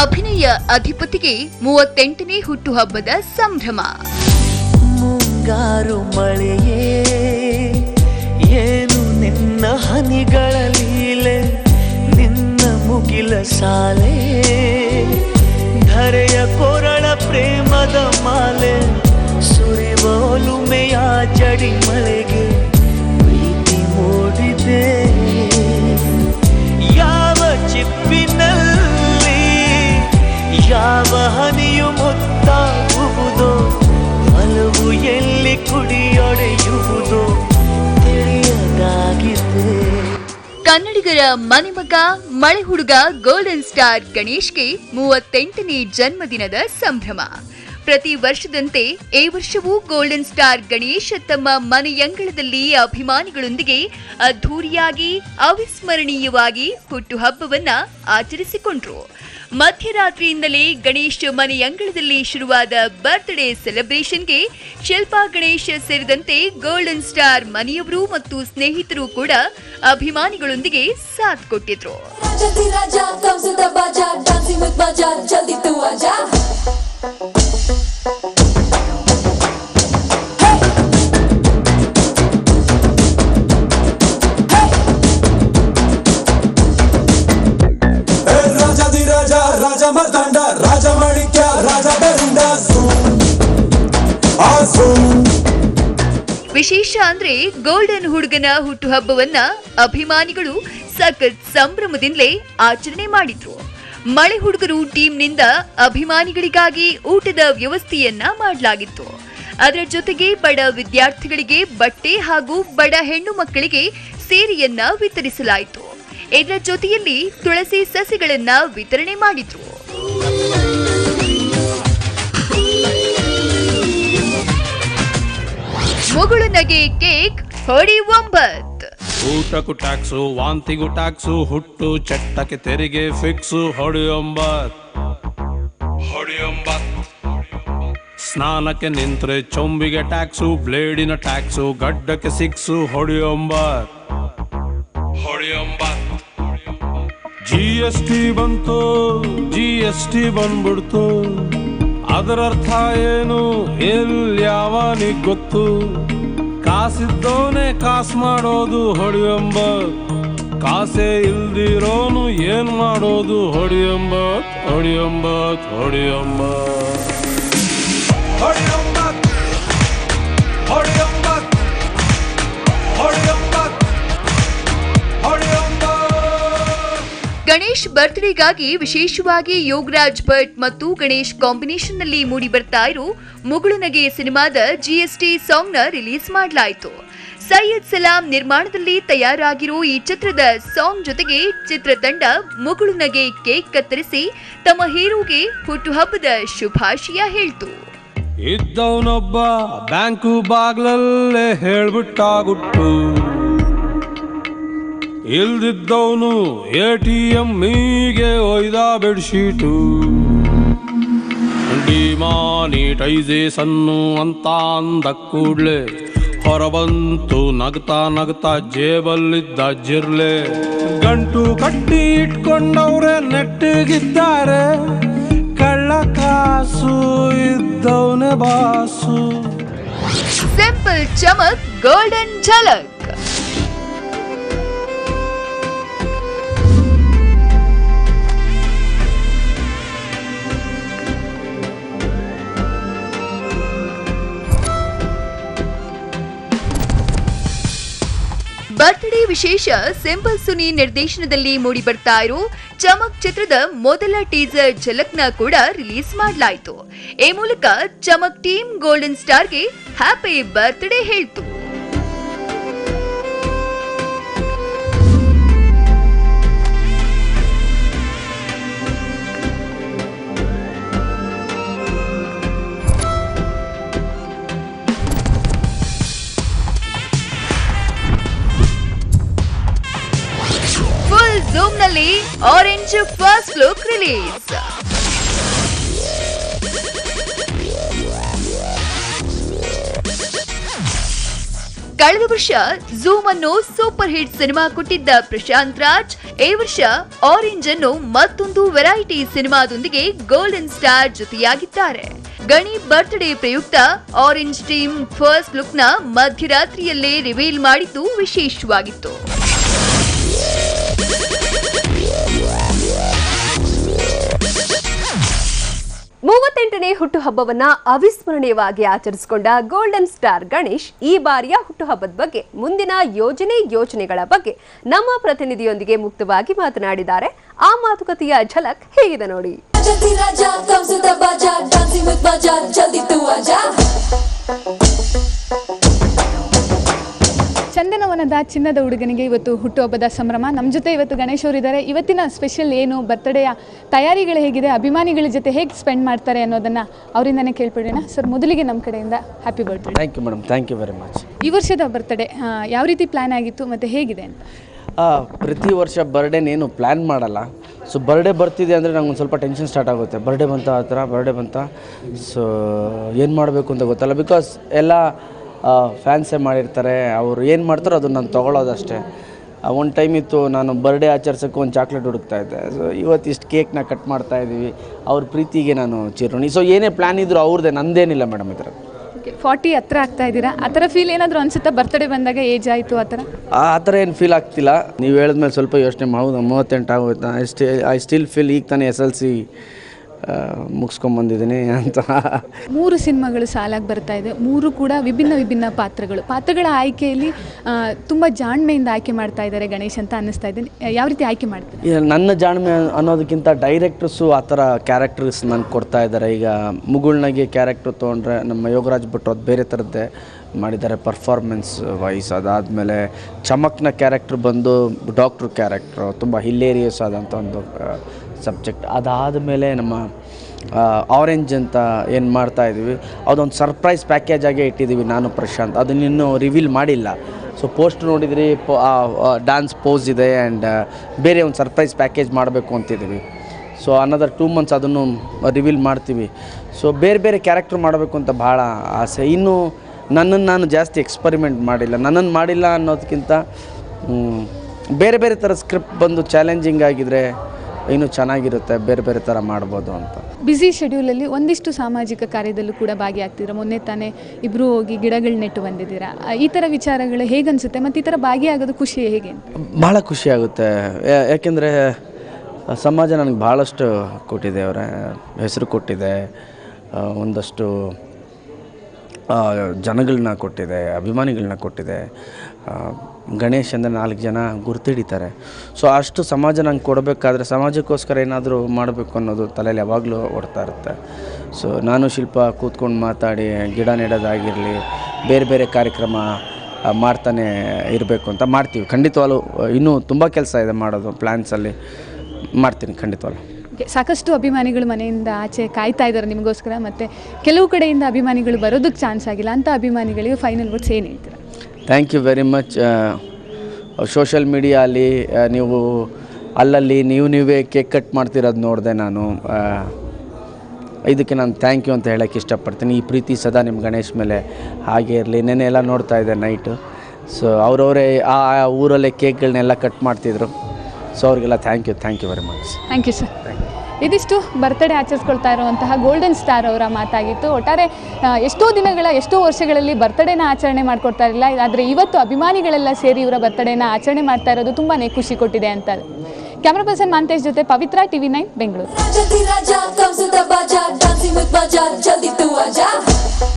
ಅಭಿನಯ ಅಧಿಪತಿಗೆ ಮೂವತ್ತೆಂಟನೇ ಹುಟ್ಟುಹಬ್ಬದ ಸಂಭ್ರಮ. ಮುಂಗಾರು ಮಳೆಯೇ, ಏನು ನಿನ್ನ ಹನಿಗಳ ಲೀಲೆ, ನಿನ್ನ ಮುಗಿಲ ಸಾಲೆ, ಧರೆಯ ಕೊರಳ ಪ್ರೇಮದ ಮಾಲೆ ಸುರಿವೋಲುಮೆಯ ಜಡಿ ಮಳೆಗೆ ಪ್ರೀತಿ ಮೂಡಿದೆ. ಕನ್ನಡಿಗರ ಮನೆಮಗ ಮಳೆ ಹುಡುಗ ಗೋಲ್ಡನ್ ಸ್ಟಾರ್ ಗಣೇಶ್ಗೆ ಮೂವತ್ತೆಂಟನೇ ಜನ್ಮದಿನದ ಸಂಭ್ರಮ. ಪ್ರತಿ ವರ್ಷದಂತೆ ಈ ವರ್ಷವೂ ಗೋಲ್ಡನ್ ಸ್ಟಾರ್ ಗಣೇಶ್ ತಮ್ಮ ಮನೆಯಂಗಳದಲ್ಲಿ ಅಭಿಮಾನಿಗಳೊಂದಿಗೆ ಅದ್ಧೂರಿಯಾಗಿ, ಅವಿಸ್ಮರಣೀಯವಾಗಿ ಹುಟ್ಟುಹಬ್ಬವನ್ನ ಆಚರಿಸಿಕೊಂಡ್ರು. ಮಧ್ಯರಾತ್ರಿಯಿಂದಲೇ ಗಣೇಶ ಮನೆ ಅಂಗಳದಲ್ಲಿ ಶುರುವಾದ ಬರ್ತ್ಡೇ ಸೆಲೆಬ್ರೇಷನ್ಗೆ ಶಿಲ್ಪಾ ಗಣೇಶ್ ಸೇರಿದಂತೆ ಗೋಲ್ಡನ್ ಸ್ಟಾರ್ ಮನೆಯವರು ಮತ್ತು ಸ್ನೇಹಿತರು ಕೂಡ ಅಭಿಮಾನಿಗಳೊಂದಿಗೆ ಸಾಥ್ ಕೊಟ್ಟಿದ್ರು. ರಾಜ ಮಾಣಿಕ್ಯ ವಿಶೇಷ ಅಂದ್ರೆ ಗೋಲ್ಡನ್ ಹುಡುಗನ ಹುಟ್ಟುಹಬ್ಬವನ್ನ ಅಭಿಮಾನಿಗಳು ಸಖತ್ ಸಂಭ್ರಮದಿಂದಲೇ ಆಚರಣೆ ಮಾಡಿದ್ರು. ಮಳೆ ಹುಡುಗರು ಟೀಮ್ನಿಂದ ಅಭಿಮಾನಿಗಳಿಗಾಗಿ ಊಟದ ವ್ಯವಸ್ಥೆಯನ್ನ ಮಾಡಲಾಗಿತ್ತು. ಅದರ ಜೊತೆಗೆ ಬಡ ವಿದ್ಯಾರ್ಥಿಗಳಿಗೆ ಬಟ್ಟೆ ಹಾಗೂ ಬಡ ಹೆಣ್ಣು ಮಕ್ಕಳಿಗೆ ಸೀರೆಯನ್ನ ವಿತರಿಸಲಾಯಿತು. ಇದರ ಜೊತೆಯಲ್ಲಿ ತುಳಸಿ ಸಸಿಗಳನ್ನ ವಿತರಣೆ ಮಾಡಿದ್ರು. ಮುಗುಳು ನಗೆ ಕೇಕ್ ಹೊಡಿ ಒಂಬತ್. ಊಟಕ್ಕೂ ಟ್ಯಾಕ್ಸು ವಾಂತಿಗೂ ಟ್ಯಾಕ್ಸು ಹುಟ್ಟು ಚಟ್ಟಕ್ಕೆ ತೆರಿಗೆ ಫಿಕ್ಸು ಹೊಡಿಯೊಂಬತ್ ಹೊಡಿಯೊಂಬತ್ ಸ್ನಾನಕ್ಕೆ ನಿಂತ್ರೆ ಚೊಂಬಿಗೆ ಟ್ಯಾಕ್ಸು ಬ್ಲೇಡಿನ ಟ್ಯಾಕ್ಸು ಗಡ್ಡಕ್ಕೆ ಸಿಕ್ಸು ಹೊಡಿಯೊಂಬತ್ ಹೊಡೆಯೊಂಬತ್ ಜಿ ಎಸ್ ಟಿ ಬಂತು ಜಿ ಎಸ್ ಟಿ ಬಂದ್ಬಿಡ್ತು. ಅದರರ್ಥ ಏನು? ಎಲ್ಯಾವನಿಗ್ ಗೊತ್ತು? ಕಾಸಿದ್ದೋನೆ ಕಾಸು ಮಾಡೋದು ಹೊಡಿಯೊಂಬತ್ ಕಾಸೇ ಇಲ್ದಿರೋನು ಏನ್ ಮಾಡೋದು ಹೊಡಿಯೊಂಬತ್ ಹೊಡಿಯೊಂಬತ್ ಹೊಡಿಯೊಂಬತ್ ಗಣೇಶ್ ಬರ್ತ್ಡೇಗಾಗಿ ವಿಶೇಷವಾಗಿ ಯೋಗರಾಜ್ ಭಟ್ ಮತ್ತು ಗಣೇಶ್ ಕಾಂಬಿನೇಷನ್ನಲ್ಲಿ ಮೂಡಿ ಬರ್ತಾ ಇರೋ ಮುಗುಳುನಗೆ ಸಿನಿಮಾದ ಜಿಎಸ್ಟಿ ಸಾಂಗ್ನ ರಿಲೀಸ್ ಮಾಡಲಾಯಿತು. ಸೈಯದ್ ಸಲಾಂ ನಿರ್ಮಾಣದಲ್ಲಿ ತಯಾರಾಗಿರೋ ಈ ಚಿತ್ರದ ಸಾಂಗ್ ಜೊತೆಗೆ ಚಿತ್ರತಂಡ ಮುಗುಳುನಗೆ ಕೇಕ್ ಕತ್ತರಿಸಿ ತಮ್ಮ ಹೀರೋಗೆ ಹುಟ್ಟುಹಬ್ಬದ ಶುಭಾಶಯ ಹೇಳ್ತು. ಇದ್ದವನೊಬ್ಬ ಬ್ಯಾಂಕು ಬಾಗ್ಲಲ್ಲೇ ಹೇಳ್ಬಿಟ್ಟ ಗುಟ್ಟು ಇಲ್ದಿದ್ದವನು ಎ ಟಿ ಎಂ ಮೀಗೆ ಒಯ್ದ ಬೆಡ್ಶೀಟು. ಡಿಮಾನಿಟೈಸೇಷನ್ನು ಅಂತ ಅಂದ ಕೂಡ್ಲೆ ಹೊರಬಂತು ನಗ್ತಾ ನಗ್ತಾ ಜೇಬಲ್ಲಿದ್ದ ಜಿರ್ಲೆ. ಗಂಟು ಕಟ್ಟಿ ಇಟ್ಕೊಂಡವ್ರೆ ನೆಟ್ಟಿಗಿದ್ದಾರೆ. ಕಳ್ಳ ಕಾಸು ಇದ್ದವನೇ ಬಾಸು. ಸಿಂಪಲ್ ಚಮಕ್ ಗೋಲ್ಡನ್ ಝಲಕ್ ಬರ್ತ್ಡೇ ವಿಶೇಷ ಸಿಂಪಲ್ ಸುನಿ ನಿರ್ದೇಶನದಲ್ಲಿ ಮೂಡಿ ಬರ್ತಾ ಇರೋ ಚಮಕ್ ಚಿತ್ರದ ಮೊದಲ ಟೀಸರ್ ಝಲಕ್ನ ಕೂಡ ರಿಲೀಸ್ ಮಾಡಲಾಯಿತು. ಈ ಮೂಲಕ ಚಮಕ್ ಟೀಮ್ ಗೋಲ್ಡನ್ ಸ್ಟಾರ್ಗೆ ಹ್ಯಾಪಿ ಬರ್ತ್ಡೇ ಹೇಳ್ತು. ಆರೆಂಜ್ ಫಸ್ಟ್ ಲುಕ್ ರಿಲೀಸ್ ಕಳೆದ ವರ್ಷ ಝೂಮ್ ಅನ್ನು ಸೂಪರ್ ಹಿಟ್ ಸಿನಿಮಾ ಕೊಟ್ಟಿದ್ದ ಪ್ರಶಾಂತ್ ರಾಜ್, ಈ ವರ್ಷ ಆರೆಂಜ್ ಅನ್ನು ಮತ್ತೊಂದು ವೆರೈಟಿ ಸಿನಿಮಾದೊಂದಿಗೆ ಗೋಲ್ಡನ್ ಸ್ಟಾರ್ ಜೊತೆಯಾಗಿದ್ದಾರೆ. ಗಣಿ ಬರ್ತ್ಡೇ ಪ್ರಯುಕ್ತ ಆರೆಂಜ್ ಟೀಮ್ ಫಸ್ಟ್ ಲುಕ್ನ ಮಧ್ಯರಾತ್ರಿಯಲ್ಲೇ ರಿವೀಲ್ ಮಾಡಿದ್ದು ವಿಶೇಷವಾಗಿತ್ತು. ಮೂವತ್ತೆಂಟನೇ ಹುಟ್ಟುಹಬ್ಬವನ್ನ ಅವಿಸ್ಮರಣೀಯವಾಗಿ ಆಚರಿಸಿಕೊಂಡ ಗೋಲ್ಡನ್ ಸ್ಟಾರ್ ಗಣೇಶ್ ಈ ಬಾರಿಯ ಹುಟ್ಟುಹಬ್ಬದ ಬಗ್ಗೆ, ಮುಂದಿನ ಯೋಜನೆ ಯೋಜನೆಗಳ ಬಗ್ಗೆ ನಮ್ಮ ಪ್ರತಿನಿಧಿಯೊಂದಿಗೆ ಮುಕ್ತವಾಗಿ ಮಾತನಾಡಿದ್ದಾರೆ. ಆ ಮಾತುಕತೆಯ ಝಲಕ್ ಹೇಗಿದೆ ನೋಡಿ. ಚಂದನವನದ ಚಿನ್ನದ ಹುಡುಗನಿಗೆ ಇವತ್ತು ಹುಟ್ಟುಹಬ್ಬದ ಸಂಭ್ರಮ. ನಮ್ಮ ಜೊತೆ ಇವತ್ತು ಗಣೇಶ್ ಅವರಿದ್ದಾರೆ ಇವತ್ತಿನ ಸ್ಪೆಷಲ್ ಏನು ಬರ್ತ್ಡೇಯ ತಯಾರಿಗಳು ಹೇಗಿದೆ ಅಭಿಮಾನಿಗಳ ಜೊತೆ ಹೇಗೆ ಸ್ಪೆಂಡ್ ಮಾಡ್ತಾರೆ ಅನ್ನೋದನ್ನು ಅವರಿಂದನೇ ಕೇಳ್ಬಿಡೋಣ. ಸರ್ ಮೊದಲಿಗೆ ನಮ್ಮ ಕಡೆಯಿಂದ happy birthday thank you madam thank you very much ಈ ವರ್ಷದ ಬರ್ತ್ಡೇ ಯಾವ ರೀತಿ ಪ್ಲ್ಯಾನ್ ಆಗಿತ್ತು ಮತ್ತು ಹೇಗಿದೆ ಅಂತ? ಪ್ರತಿ ವರ್ಷ ಬರ್ಡೇನೇನು ಪ್ಲ್ಯಾನ್ ಮಾಡಲ್ಲ. ಸೊ ಬರ್ಡೇ ಬರ್ತಿದೆ ಅಂದರೆ ನಂಗೆ ಒಂದು ಸ್ವಲ್ಪ ಟೆನ್ಷನ್ ಸ್ಟಾರ್ಟ್ ಆಗುತ್ತೆ. ಬರ್ಡೇ ಬಂತ ಆ ಥರ ಬರ್ಡೇ ಬಂತ ಸೊ ಏನು ಮಾಡಬೇಕು ಅಂತ ಗೊತ್ತಲ್ಲ. ಬಿಕಾಸ್ ಎಲ್ಲ ಫ್ಯಾನ್ಸೇ ಮಾಡಿರ್ತಾರೆ. ಅವರು ಏನು ಮಾಡ್ತಾರೋ ಅದನ್ನು ನಾನು ತೊಗೊಳೋದಷ್ಟೇ. ಒಂದು ಟೈಮ್ ಇತ್ತು ನಾನು ಬರ್ಡೇ ಆಚರಿಸೋಕ್ಕೆ ಒಂದು ಚಾಕ್ಲೇಟ್ ಹುಡುಕ್ತಾ ಇದ್ದೆ. ಸೊ ಇವತ್ತಿಷ್ಟು ಕೇಕ್ನ ಕಟ್ ಮಾಡ್ತಾ ಇದ್ದೀವಿ ಅವ್ರ ಪ್ರೀತಿಗೆ ನಾನು ಚಿರುಣಿ. ಸೊ ಏನೇ ಪ್ಲ್ಯಾನ್ ಇದ್ದರೂ ಅವ್ರದ್ದೇ ನಂದೇನಿಲ್ಲ ಮೇಡಮ್ ಈ ಥರ ಓಕೆ ಫಾರ್ಟಿ ಹತ್ರ ಆಗ್ತಾ ಇದ್ದೀರಾ? ಆ ಥರ ಫೀಲ್ ಏನಾದರೂ ಅನ್ಸುತ್ತಾ? ಬರ್ತ್ಡೇ ಬಂದಾಗ ಏಜ್ ಆಯಿತು ಆ ಥರ? ಆ ಥರ ಏನು ಫೀಲ್ ಆಗ್ತಿಲ್ಲ. ನೀವು ಹೇಳಿದ್ಮೇಲೆ ಸ್ವಲ್ಪ ಯೋಚನೆ ಮಾಡೋದು ಮೂವತ್ತೆಂಟು ಆಗೋಯ್ತಾ? I still I still feel ಈಗ ತಾನೇ ಎಸ್ ಎಲ್ ಸಿ ಮುಗಿಸ್ಕೊಂಬಂದಿದ್ದೀನಿ ಅಂತ. ಮೂರು ಸಿನಿಮಾಗಳು ಸಾಲಾಗಿ ಬರ್ತಾ ಇದೆ. ಮೂರು ಕೂಡ ವಿಭಿನ್ನ ವಿಭಿನ್ನ ಪಾತ್ರಗಳು. ಪಾತ್ರಗಳ ಆಯ್ಕೆಯಲ್ಲಿ ತುಂಬ ಜಾಣ್ಮೆಯಿಂದ ಆಯ್ಕೆ ಮಾಡ್ತಾ ಇದ್ದಾರೆ ಗಣೇಶ್ ಅಂತ ಅನ್ನಿಸ್ತಾ ಇದ್ದೀನಿ ಯಾವ ರೀತಿ ಆಯ್ಕೆ ಮಾಡ್ತಾರೆ? ಈಗ ನನ್ನ ಜಾಣ್ಮೆ ಅನ್ನೋದಕ್ಕಿಂತ ಡೈರೆಕ್ಟರ್ಸು ಆ ಥರ ಕ್ಯಾರೆಕ್ಟರ್ಸ್ ನನಗೆ ಕೊಡ್ತಾ ಇದ್ದಾರೆ. ಈಗ ಮುಗುಳ್ನಾಗೆ ಕ್ಯಾರೆಕ್ಟರ್ ತೊಗೊಂಡ್ರೆ ನಮ್ಮ ಯೋಗರಾಜ್ ಭಟ್ರು ಅದು ಬೇರೆ ಥರದ್ದೇ ಮಾಡಿದ್ದಾರೆ ಪರ್ಫಾರ್ಮೆನ್ಸ್ ವೈಸ್ ಅದಾದಮೇಲೆ ಚಮಕ್ನ ಕ್ಯಾರೆಕ್ಟ್ರ್ ಬಂದು ಡಾಕ್ಟ್ರ್ ಕ್ಯಾರೆಕ್ಟ್ರು ತುಂಬ ಹಿಲ್ಲೇರಿಯಸ್ ಆದಂಥ ಒಂದು ಸಬ್ಜೆಕ್ಟ್ ಅದಾದಮೇಲೆ ನಮ್ಮ ಆರೆಂಜ್ ಅಂತ ಏನು ಮಾಡ್ತಾ ಇದ್ದೀವಿ ಅದೊಂದು ಸರ್ಪ್ರೈಸ್ ಪ್ಯಾಕೇಜ್ ಆಗೇ ಇಟ್ಟಿದ್ದೀವಿ ನಾನು, ಪ್ರಶಾಂತ್. ಅದನ್ನಿನ್ನೂ ರಿವೀಲ್ ಮಾಡಿಲ್ಲ. ಸೊ ಪೋಸ್ಟ್ ನೋಡಿದ್ರಿ ಡ್ಯಾನ್ಸ್ ಪೋಸ್ ಇದೆ ಆ್ಯಂಡ್ ಬೇರೆ ಒಂದು ಸರ್ಪ್ರೈಸ್ ಪ್ಯಾಕೇಜ್ ಮಾಡಬೇಕು ಅಂತಿದ್ದೀವಿ ಸೊ ಅನದರ್ ಟೂ ಮಂತ್ಸ್ ಅದನ್ನು ರಿವೀಲ್ ಮಾಡ್ತೀವಿ. ಸೊ ಬೇರೆ ಬೇರೆ ಕ್ಯಾರೆಕ್ಟರ್ ಮಾಡಬೇಕು ಅಂತ ಭಾಳ ಆಸೆ. ಇನ್ನೂ ನನ್ನನ್ನು ನಾನು ಜಾಸ್ತಿ ಎಕ್ಸ್ಪರಿಮೆಂಟ್ ಮಾಡಿಲ್ಲ. ನನ್ನನ್ನು ಮಾಡಿಲ್ಲ ಅನ್ನೋದಕ್ಕಿಂತ ಬೇರೆ ಬೇರೆ ಥರ ಸ್ಕ್ರಿಪ್ಟ್ ಬಂದು ಚಾಲೆಂಜಿಂಗ್ ಆಗಿದ್ರೆ ಇನ್ನೂ ಚೆನ್ನಾಗಿರುತ್ತೆ ಬೇರೆ ಬೇರೆ ಥರ ಮಾಡ್ಬೋದು ಅಂತ. ಬ್ಯುಸಿ ಶೆಡ್ಯೂಲಲ್ಲಿ ಒಂದಿಷ್ಟು ಸಾಮಾಜಿಕ ಕಾರ್ಯದಲ್ಲೂ ಕೂಡ ಭಾಗಿಯಾಗ್ತಿದ್ದೀರಾ? ಮೊನ್ನೆ ತಾನೇ ಇಬ್ರು ಹೋಗಿ ಗಿಡಗಳ ನೆಟ್ಟು ಬಂದಿದ್ದೀರಾ? ಈ ಥರ ವಿಚಾರಗಳು ಹೇಗನ್ಸುತ್ತೆ? ಮತ್ತು ಈ ಥರ ಭಾಗಿಯಾಗೋದು ಖುಷಿ ಹೇಗೆ ಅಂತ? ಭಾಳ ಖುಷಿಯಾಗುತ್ತೆ ಯಾಕೆಂದ್ರೆ ಸಮಾಜ ನನಗೆ ಭಾಳಷ್ಟು ಕೊಟ್ಟಿದೆ ಅವರ. ಹೆಸರು ಕೊಟ್ಟಿದೆ. ಒಂದಷ್ಟು ಜನಗಳನ್ನ ಕೊಟ್ಟಿದೆ ಅಭಿಮಾನಿಗಳನ್ನ ಕೊಟ್ಟಿದೆ. ಗಣೇಶ್ ಅಂದರೆ ನಾಲ್ಕು ಜನ ಗುರ್ತಿಡಿತಾರೆ. ಸೊ ಅಷ್ಟು ಸಮಾಜ ನಂಗೆ ಕೊಡಬೇಕಾದ್ರೆ ಸಮಾಜಕ್ಕೋಸ್ಕರ ಏನಾದರೂ ಮಾಡಬೇಕು ಅನ್ನೋದು ತಲೆಯಲ್ಲಿ ಯಾವಾಗಲೂ ಓಡ್ತಾ ಇರುತ್ತೆ. ಸೊ ನಾನು ಶಿಲ್ಪ ಕೂತ್ಕೊಂಡು ಮಾತಾಡಿ, ಗಿಡ ನೆಡೋದಾಗಿರಲಿ, ಬೇರೆ ಬೇರೆ ಕಾರ್ಯಕ್ರಮ ಮಾಡ್ತಾನೆ ಇರಬೇಕು ಅಂತ ಮಾಡ್ತೀವಿ. ಖಂಡಿತವಾಗ್ಲೂ, ಇನ್ನೂ ತುಂಬ ಕೆಲಸ ಇದೆ ಮಾಡೋದು ಪ್ಲ್ಯಾನ್ಸಲ್ಲಿ ಮಾಡ್ತೀನಿ ಖಂಡಿತವಾಗ್ಲೂ. ಸಾಕಷ್ಟು ಅಭಿಮಾನಿಗಳು ಮನೆಯಿಂದ ಆಚೆ ಕಾಯ್ತಾ ಇದ್ದಾರೆ ನಿಮಗೋಸ್ಕರ, ಮತ್ತು ಕೆಲವು ಕಡೆಯಿಂದ ಅಭಿಮಾನಿಗಳು ಬರೋದಕ್ಕೆ ಚಾನ್ಸ್ ಆಗಿಲ್ಲ. ಅಂತ ಅಭಿಮಾನಿಗಳಿಗೆ ಫೈನಲ್ ವರ್ಡ್ಸ್ ಏನು ಹೇಳ್ತೀರಾ? Thank you very much social ಮೀಡಿಯಾಲಿ ನೀವು ಅಲ್ಲಲ್ಲಿ ನೀವು ನೀವೇ ಕೇಕ್ ಕಟ್ ಮಾಡ್ತಿರೋದು ನೋಡಿದೆ ನಾನು. ಆ, ಇದಕ್ಕೆ ನಾನು ಥ್ಯಾಂಕ್ ಯು ಅಂತ ಹೇಳೋಕ್ಕೆ ಇಷ್ಟಪಡ್ತೀನಿ. ಈ ಪ್ರೀತಿ ಸದಾ ನಿಮ್ಮ ಗಣೇಶ್ ಮೇಲೆ ಹಾಗೆ ಇರಲಿ. ನೆನೆ ಎಲ್ಲ ನೋಡ್ತಾ ಇದ್ದೆ ನೈಟು ಸೊ ಅವರವರೇ ಆ ಊರಲ್ಲೇ ಕೇಕ್ಗಳನ್ನೆಲ್ಲ ಕಟ್ ಮಾಡ್ತಿದ್ರು. ಸೊ ಅವ್ರಿಗೆಲ್ಲ thank you thank you very much thank you sir ಇದಿಷ್ಟು ಬರ್ತ್ಡೇ ಆಚರಿಸ್ಕೊಳ್ತಾ ಇರುವಂತಹ ಗೋಲ್ಡನ್ ಸ್ಟಾರ್ ಅವರ ಮಾತಾಗಿತ್ತು. ಒಟ್ಟಾರೆ ಎಷ್ಟೋ ದಿನಗಳ, ಎಷ್ಟೋ ವರ್ಷಗಳಲ್ಲಿ ಬರ್ತ್ಡೇನ ಆಚರಣೆ ಮಾಡ್ಕೊಡ್ತಾ ಇರಲಿಲ್ಲ. ಆದರೆ ಇವತ್ತು ಅಭಿಮಾನಿಗಳೆಲ್ಲ ಸೇರಿ ಇವರ ಬರ್ತ್ಡೇನ ಆಚರಣೆ ಮಾಡ್ತಾ ಇರೋದು ತುಂಬಾ ಖುಷಿ ಕೊಟ್ಟಿದೆ ಅಂತ. ಕ್ಯಾಮ್ರಾ ಪರ್ಸನ್ ಮಾಂತೇಶ್ ಜೊತೆ ಪವಿತ್ರ ಟಿವಿ ನೈನ್ ಬೆಂಗಳೂರು